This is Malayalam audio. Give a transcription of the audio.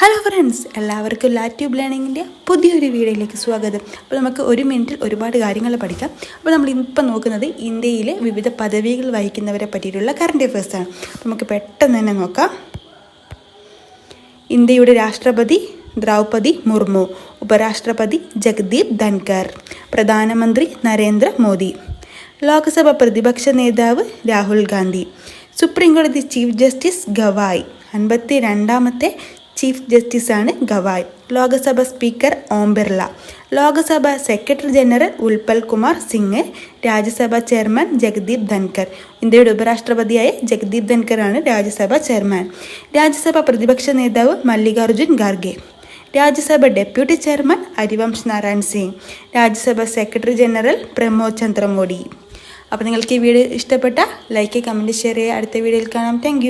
ഹലോ ഫ്രണ്ട്സ് എല്ലാവർക്കും ലാറ്റ്യൂബ് ലേണിങ്ങിന്റെ പുതിയൊരു വീഡിയോയിലേക്ക് സ്വാഗതം. അപ്പോൾ നമുക്ക് ഒരു മിനിറ്റിൽ ഒരുപാട് കാര്യങ്ങൾ പഠിക്കാം. അപ്പോൾ നമ്മൾ ഇപ്പം നോക്കുന്നത് ഇന്ത്യയിലെ വിവിധ പദവികൾ വഹിക്കുന്നവരെ പറ്റിയിട്ടുള്ള കറണ്ട് അഫയേഴ്സാണ് നമുക്ക് പെട്ടെന്ന് തന്നെ നോക്കാം. ഇന്ത്യയുടെ രാഷ്ട്രപതി ദ്രൗപദി മുർമു ഉപരാഷ്ട്രപതി ജഗദീപ് ധൻകർ പ്രധാനമന്ത്രി നരേന്ദ്ര മോദി ലോക്സഭ പ്രതിപക്ഷ നേതാവ് രാഹുൽ ഗാന്ധി സുപ്രീം കോടതി ചീഫ് ജസ്റ്റിസ് ഗവായ് അൻപത്തി രണ്ടാമത്തെ chief ജസ്റ്റിസാണ് Gavai. Lok Sabha speaker Om Birla. Lok Sabha secretary general Utpal Kumar Singh Rajya Sabha chairman Jagdeep Dhankhar ഇന്ത്യയുടെ ഉപരാഷ്ട്രപതിയായ ജഗദീപ് ധൻകറാണ് രാജ്യസഭ ചെയർമാൻ. രാജ്യസഭ പ്രതിപക്ഷ നേതാവ് Mallikarjun Kharge. Rajya Sabha deputy chairman Harivansh Narayan Singh. Rajya Sabha secretary general Pramod Chandra Mody അപ്പോൾ നിങ്ങൾക്ക് ഈ വീഡിയോ ഇഷ്ടപ്പെട്ട ലൈക്ക് കമന്റ് ഷെയർ ചെയ്യുക. അടുത്ത വീഡിയോയിൽ കാണാം. താങ്ക്